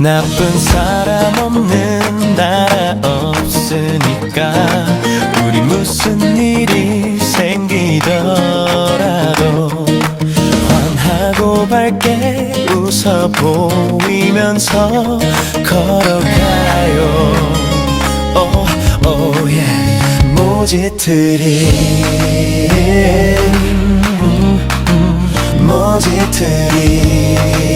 나쁜 사람 없는 나라 없으니까 우리 무슨 일이 생기더라도 환하고 밝게 웃어 보이면서 걸어가요. 오, 오, 예. 모지트리. 음, 음, 모지트리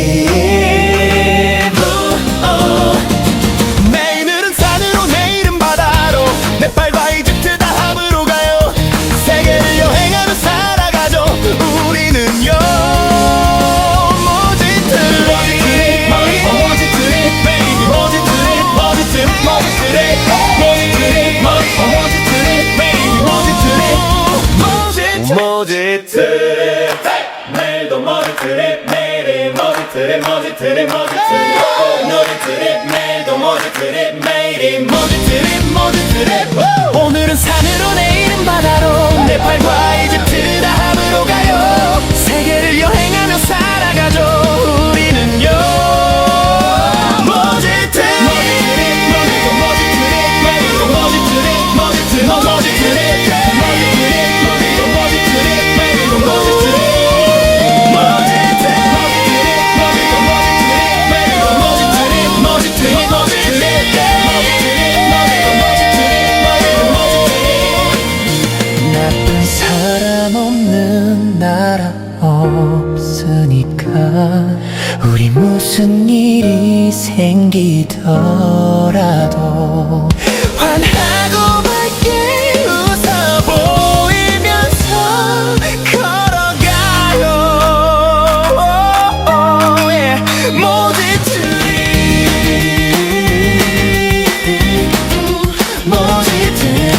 모지트리 내일이 모지트리 모지트리 모지트리 모지트리 내일도 모지트리 매일이 모지트리 모지 우리 무슨 일이 생기더라도 환하고 밝게 웃어 보이면서 걸어가요 yeah. 모지트리 모지트리